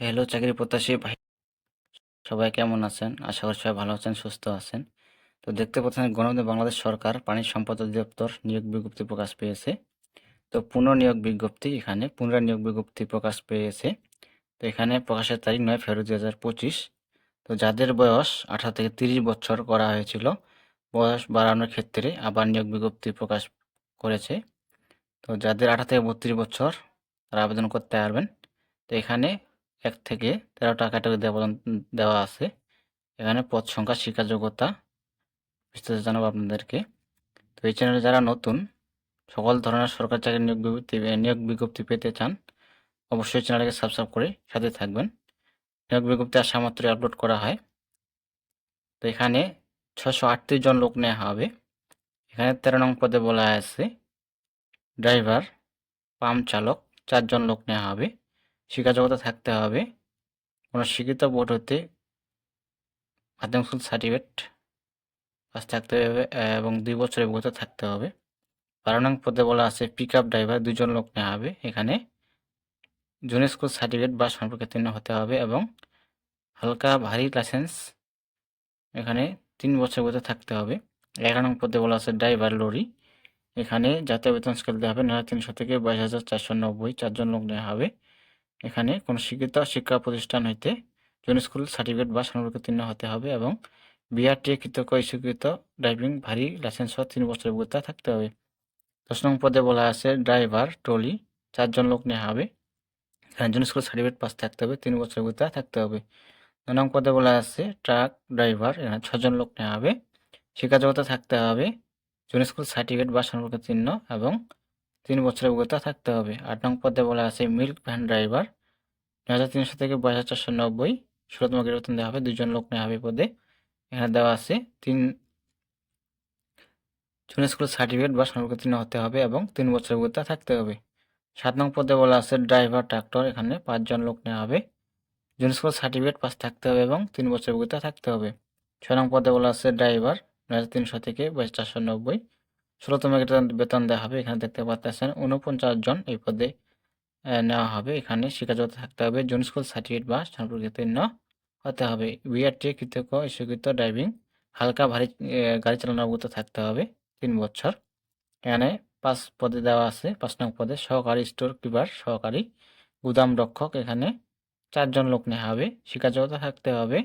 Hello চাকরি প্রত্যাশী ভাই। সবাই কেমন আছেন? আশা করি সবাই ভালো আছেন, সুস্থ আছেন। তো দেখতে পাচ্ছেন গণতন্ত্র বাংলাদেশ সরকার পানি সম্পদ অধিদপ্তর নিয়োগ বিজ্ঞপ্তি প্রকাশ পেয়েছে। তো পুনর্নিয়োগ বিজ্ঞপ্তি এখানে, পুনর্নিয়োগ বিজ্ঞপ্তি প্রকাশ পেয়েছে। তো এখানে প্রকাশের তারিখ নয় ফেব্রুয়ারি দু হাজার পঁচিশ। তো যাদের বয়স আঠারো থেকে তিরিশ বছর করা হয়েছিল, বয়স বাড়ানোর ক্ষেত্রে আবার নিয়োগ বিজ্ঞপ্তি প্রকাশ করেছে। তো যাদের আঠারো থেকে বত্রিশ বছর, তারা আবেদন করতে পারবেন। তো এখানে এক থেকে তেরোটা ক্যাটাগরি দেওয়া দেওয়া আছে। এখানে পদ সংখ্যা, শিক্ষা যোগ্যতা বিস্তারিত জানাব আপনাদেরকে। তো এই চ্যানেলে যারা নতুন, সকল ধরনের সরকার চাকরি নিয়োগ বিজ্ঞপ্তি নিয়োগ বিজ্ঞপ্তি পেতে চান, অবশ্যই চ্যানেলটাকে সাবস্ক্রাইব করে সাথে থাকবেন। নিয়োগ বিজ্ঞপ্তি আসা মাত্রই আপলোড করা হয়। তো এখানে ছশো আটত্রিশ জন লোক নেওয়া হবে। এখানে তেরো নং পদে বলা আছে, ড্রাইভার, পাম্প চালক, চারজন লোক নেওয়া হবে। শিক্ষা জগতে থাকতে হবে। কোনো শিক্ষিত বোর্ড হতে মাধ্যমিক স্কুল সার্টিফিকেট পাস থাকতে হবে এবং দুই বছরের অভিজ্ঞতা থাকতে হবে। বারো নং পদে বলা আছে পিক আপ ড্রাইভার দুজন লোক নেওয়া হবে। এখানে জুনিয়র স্কুল সার্টিফিকেট বা সম্পর্কে তিন হতে হবে এবং হালকা ভারী লাইসেন্স এখানে তিন বছর অভিজ্ঞতা থাকতে হবে। এগারো নং পদে বলা আছে ড্রাইভার লরি এখানে জাতীয় বেতন স্কেল দেওয়া হবে নয় তিনশো থেকে বাইশ হাজার চারশো নব্বই। চারজন লোক নেওয়া হবে। এখানে কোনো শিক্ষিত শিক্ষা প্রতিষ্ঠান হইতে জুনিয়র স্কুল সার্টিফিকেট বা সমর্পিত হতে হবে এবং বিআরটি কৃতজ্ঞ স্বীকৃত ড্রাইভিং ভারী লাইসেন্স সহ তিন বছরের অভিজ্ঞতা থাকতে হবে। দশ নং পদে বলা আছে, ড্রাইভার, ট্রলি, চারজন লোক নেওয়া হবে। এখানে জুনিয়র স্কুল সার্টিফিকেট পাস থাকতে হবে, তিন বছরের অভিজ্ঞতা থাকতে হবে। নয় নং পদে বলা আছে, ট্রাক, ড্রাইভার, এখানে ছজন লোক নেওয়া হবে। শিক্ষা জগতে থাকতে হবে, জুনিয়র স্কুল সার্টিফিকেট বা সম্পর্কিত চিহ্ন এবং তিন বছরের অভিজ্ঞতা থাকতে হবে। আট নং পদে বলা আছে, মিল্ক ভ্যান ড্রাইভার। নয় হাজার তিনশো থেকে বাইশ হাজার চারশো নব্বই গ্রেড বেতন দেওয়া হবে দুজন লোক নেওয়া হবে পদে। এখানে দেওয়া আছে, তিন জুনিয়র স্কুল সার্টিফিকেট বা সম্পর্কিত হতে হবে এবং তিন বছরের অভিজ্ঞতা থাকতে হবে। সাত নং পদে বলা আছে, ড্রাইভার, ট্রাক্টর, এখানে পাঁচজন লোক নেওয়া হবে। জুনিয়র স্কুল সার্টিফিকেট পাস থাকতে হবে এবং তিন বছরের অভিজ্ঞতা থাকতে হবে। ছয় নং পদে বলা আছে, ড্রাইভার নয় হাজার তিনশো থেকে বাইশ চারশো নব্বই ষোলোতম বেতন দেওয়া হবে, এখানে দেখতে পাচ্ছেন উনপঞ্চাশ জন এই পদে নেওয়া হবে। এখানে শিক্ষাগত থাকতে হবে, জুন স্কুল সার্টিফিকেট বা সম্পর্কিত হতে হবে। বিআরটি কৃতজ্ঞ স্বীকৃত ড্রাইভিং, হালকা ভারী গাড়ি অভিজ্ঞতা থাকতে হবে তিন বছর। এখানে পাঁচ পদে দেওয়া আছে, পাঁচ নং পদে সহকারী স্টোর কিপার, সহকারী গুদাম রক্ষক, এখানে চারজন লোক নেওয়া হবে। শিক্ষাযোগ্যতা থাকতে হবে,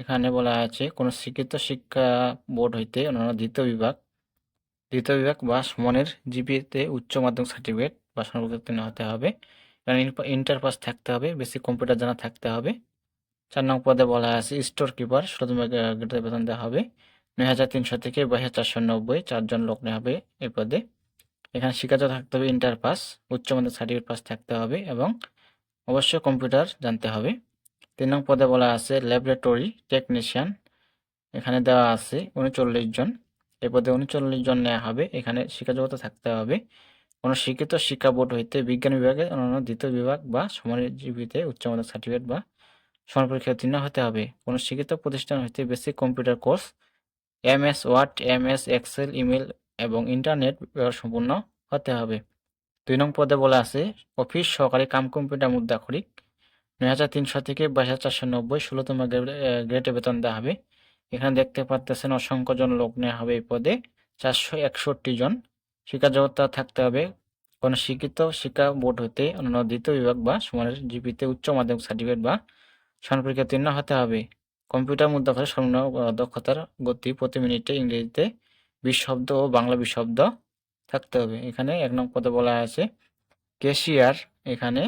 এখানে বলা আছে, কোনো শিক্ষিত শিক্ষা বোর্ড হইতে অন্যান্য দ্বিতীয় বিভাগ দ্বিতীয় বিভাগ বা সমানের জিপিএতে উচ্চ মাধ্যমিক সার্টিফিকেট বা সর্বোত্তীর্ণ হতে হবে। কারণ ইন্টার পাস থাকতে হবে বেশি কম্পিউটার জানা থাকতে হবে। চার নং পদে বলা আছে স্টোর কিপার গ্রেডের বেতন দেওয়া হবে। নয় হাজার তিনশো থেকে বাইশ হাজার চারশো নব্বই চারজন লোক নেওয়া হবে এই পদে। এখানে শিক্ষাতে থাকতে হবে ইন্টার পাস, উচ্চ মাধ্যমিক সার্টিফিকেট পাস থাকতে হবে এবং অবশ্যই কম্পিউটার জানতে হবে। তিন নং পদে বলা আছে ল্যাবরেটরি টেকনিশিয়ান, এখানে দেওয়া আছে উনচল্লিশ জন। এ পদে উনচল্লিশ জন নেওয়া হবে। এখানে শিক্ষাযোগ্যতা থাকতে হবে। কোনো শিক্ষিত শিক্ষা বোর্ড হইতে বিজ্ঞান বিভাগে অন্যান্য দ্বিতীয় বিভাগ বা সমাজজীবীতে উচ্চ মাধ্যমিক সার্টিফিকেট বা সমান পরীক্ষা উত্তীর্ণ হতে হবে। কোনো শিক্ষিত প্রতিষ্ঠান হইতে basic computer course M S word M S excel email এবং ইন্টারনেট ব্যবহার সম্পূর্ণ হতে হবে। দুই নং পদে বলা আছে, অফিস সহকারী কাম কম্পিউটার মুদ্রা মুদ্রাক্ষরিক, নয় হাজার তিনশো থেকে বাইশ হাজার চারশো নব্বই ষোলোতম গ্রেডে বেতন দেওয়া হবে। এখানে দেখতে পাচ্তেছেন অসংখ্য জন লোক নেওয়া হবে এই পদে। চারশো একষট্টি জন শিক্ষা জগৎটা থাকতে হবে। কোনো শিক্ষিত শিক্ষা বোর্ড হতে, অন্যান্য বিভাগ বা সমানের জিপিতে উচ্চ মাধ্যমিক সার্টিফিকেট বা সমান পরীক্ষা উত্তীর্ণ হতে হবে। কম্পিউটার মধ্যে করে দক্ষতার গতি প্রতি মিনিটে ইংরেজিতে বিশ শব্দ ও বাংলা বিশ শব্দ থাকতে হবে। এখানে এক নং পদে বলা আছে, কেশিয়ার এখানে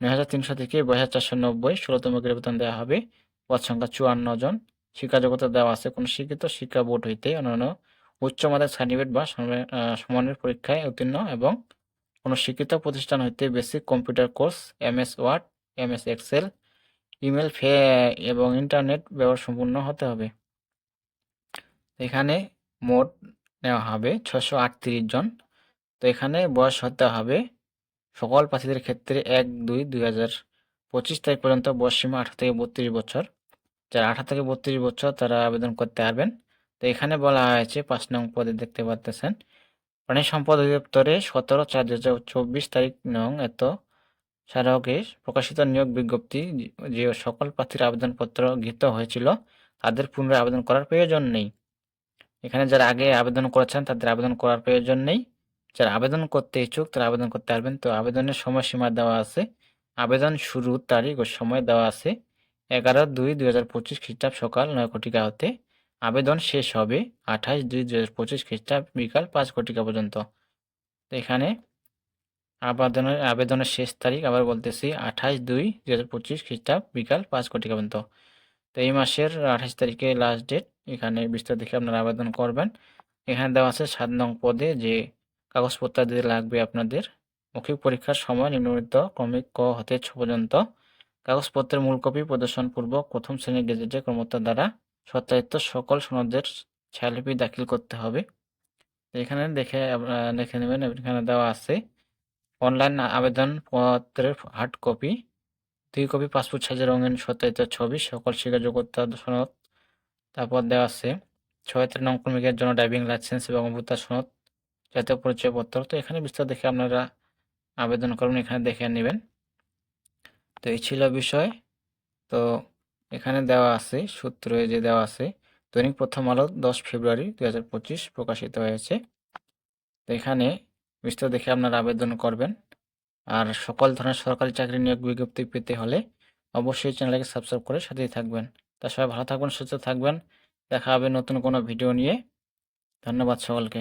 নয় হাজার তিনশো থেকে বাইশ হাজার চারশো নব্বই ষোলোতম গ্রেড দেওয়া হবে। পদ সংখ্যা চুয়ান্ন জন। শিক্ষা জগতে দেওয়া আছে। কোনো শিক্ষিত শিক্ষা বোর্ড হইতে অন্যান্য উচ্চ মাধ্যমিক সার্টিফিকেট বা সমানের পরীক্ষায় উত্তীর্ণ এবং কোনো শিক্ষিত প্রতিষ্ঠান হইতে basic computer course M S word M S excel, email, ফে, এবং ইন্টারনেট ব্যবহার সম্পূর্ণ হতে হবে। এখানে মোট নেওয়া হবে ছশো আটত্রিশ জন। তো এখানে বয়স হতে হবে সকল প্রার্থীদের ক্ষেত্রে এক দুই দুই হাজার পঁচিশ তারিখ পর্যন্ত বয়স সীমা আঠারো থেকে বত্রিশ বছর। যারা আঠারো থেকে বত্রিশ বছর তারা আবেদন করতে পারবেন। তো এখানে বলা হয়েছে পাঁচ নং পদে দেখতে পাচ্ছেন প্রাণী সম্পদ অধিদপ্তরে সতেরো চার দু হাজার চব্বিশ তারিখ নং এত স্মারকে প্রকাশিত নিয়োগ বিজ্ঞপ্তি যে সকল প্রার্থীর আবেদনপত্র গৃহীত হয়েছিল, তাদের পুনরায় আবেদন করার প্রয়োজন নেই। এখানে যারা আগে আবেদন করেছেন তাদের আবেদন করার প্রয়োজন নেই। যারা আবেদন করতে ইচ্ছুক তারা আবেদন করতে পারবেন। তো আবেদনের সময়সীমা দেওয়া আছে। আবেদন শুরুর তারিখ ও সময় দেওয়া আছে। এগারো দুই দুই হাজার পঁচিশ খ্রিস্টাব্দ সকাল নয় কোটিকা হতে আবেদন শেষ হবে আঠাশ দুই দুই হাজার পঁচিশ খ্রিস্টাব্দ বিকাল পাঁচ কোটিকা পর্যন্ত। তো এখানে আবেদনের আবেদনের শেষ তারিখ আবার বলতেছি, আঠাশ দুই দুই হাজার পঁচিশ খ্রিস্টাব্দ বিকাল পাঁচ কোটিকা পর্যন্ত। তো এই মাসের আঠাশ তারিখে লাস্ট ডেট এখানে বিস্তার দেখে আপনারা আবেদন করবেন। এখানে দেওয়া আছে সাত নং পদে যে কাগজপত্র দিতে লাগবে আপনাদের, মৌখিক পরীক্ষার সময় নিম্নলিখিত ক্রমিক ক হতে ছ পর্যন্ত। কাগজপত্রের মূল কপি প্রদর্শন পূর্বক প্রথম শ্রেণির গেজেটে কর্মকর্তা দ্বারা সত্যায়িত সকল সনদের ছায়ালিপি দাখিল করতে হবে। এখানে দেখে দেখে নেবেন, এখানে দেওয়া আছে, অনলাইন আবেদন পত্রের হার্ড কপি, দুই কপি পাসপোর্ট সাইজের রঙিন সত্যায়িত ছবি, সকল স্বীকারযোগ্যতা সনদ, তারপর দেওয়া আছে ছয়ত্রিশ নং জন্য ড্রাইভিং লাইসেন্স এবং ভোটার সনদ, জাতীয় পরিচয়পত্র। তো এখানে বিস্তার দেখে আপনারা আবেদন করবেন এখানে দেখে নেবেন। তো এই ছিল বিষয়। তো এখানে দেওয়া আছে, সূত্রে যে দেওয়া আছে, দৈনিক প্রথম আলো দশ ফেব্রুয়ারি দুই হাজার পঁচিশ প্রকাশিত হয়েছে। তো এখানে বিস্তারিত দেখে আপনারা আবেদন করবেন। আর সকল ধরনের সরকারি চাকরি নিয়োগ বিজ্ঞপ্তি পেতে হলে অবশ্যই চ্যানেলকে সাবস্ক্রাইব করে সাথেই থাকবেন। তা সবাই ভালো থাকবেন, সুস্থ থাকবেন। দেখা হবে নতুন কোনো ভিডিও নিয়ে। ধন্যবাদ সকলকে।